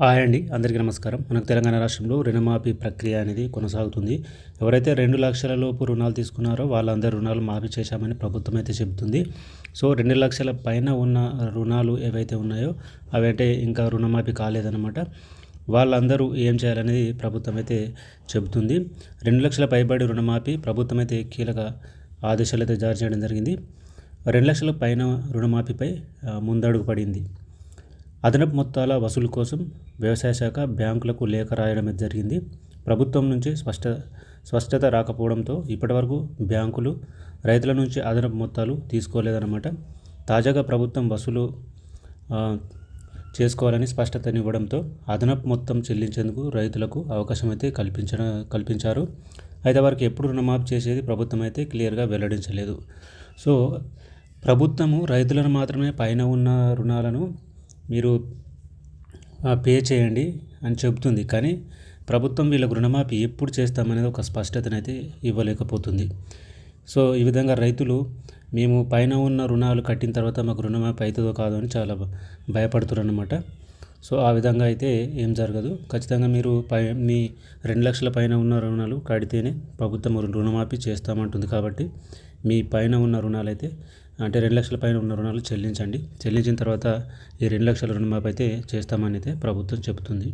Hi అండి అందరికీ నమస్కారం. మనకు తెలంగాణ రాష్ట్రంలో రుణమాఫీ ప్రక్రియ అనేది కొనసాగుతుంది. ఎవరైతే రెండు లక్షల లోపు రుణాలు తీసుకున్నారో వాళ్ళందరూ రుణాలు మాఫీ చేశామని ప్రభుత్వం అయితే చెబుతుంది. సో రెండు లక్షల పైన ఉన్న రుణాలు ఏవైతే ఉన్నాయో అవైతే ఇంకా రుణమాఫీ కాలేదన్నమాట. వాళ్ళందరూ ఏం చేయాలనేది ప్రభుత్వం అయితే చెబుతుంది. రెండు లక్షల పైబడి రుణమాఫీ ప్రభుత్వం అయితే కీలక ఆదేశాలు అయితే జారీ చేయడం జరిగింది. రెండు లక్షల పైన రుణమాఫీపై ముందడుగు పడింది. అదనపు మొత్తాల వసూలు కోసం వ్యవసాయ శాఖ బ్యాంకులకు లేఖ రాయడం జరిగింది. ప్రభుత్వం నుంచి స్పష్ట స్పష్టత రాకపోవడంతో ఇప్పటివరకు బ్యాంకులు రైతుల నుంచి అదనపు మొత్తాలు తీసుకోలేదన్నమాట. తాజాగా ప్రభుత్వం వసూలు చేసుకోవాలని స్పష్టతనివ్వడంతో అదనపు మొత్తం చెల్లించేందుకు రైతులకు అవకాశం అయితే కల్పించడం కల్పించారు. అయితే వారికి ఎప్పుడు రుణమాఫీ చేసేది ప్రభుత్వం అయితే క్లియర్గా వెల్లడించలేదు. సో ప్రభుత్వము రైతులను మాత్రమే పైన ఉన్న రుణాలను మీరు పే చేయండి అని చెబుతుంది. కానీ ప్రభుత్వం వీళ్ళకు రుణమాఫీ ఎప్పుడు చేస్తామనేది ఒక స్పష్టతనైతే ఇవ్వలేకపోతుంది. సో ఈ విధంగా రైతులు మేము పైన ఉన్న రుణాలు కట్టిన తర్వాత మాకు రుణమాఫీ అవుతుందో కాదో అని చాలా భయపడుతున్నారు అనమాట సో ఆ విధంగా అయితే ఏం జరగదు. ఖచ్చితంగా మీరు పై మీ రెండు లక్షల పైన ఉన్న రుణాలు కడితేనే ప్రభుత్వం రుణమాఫీ చేస్తామంటుంది కాబట్టి మీ పైన ఉన్న రుణాలు అయితే అంటే రెండు లక్షల పైన ఉన్న రుణాలు చెల్లించండి. చెల్లించిన తర్వాత ఈ రెండు లక్షల రుణమాఫీ అయితే చేస్తామని అయితే ప్రభుత్వం చెబుతుంది.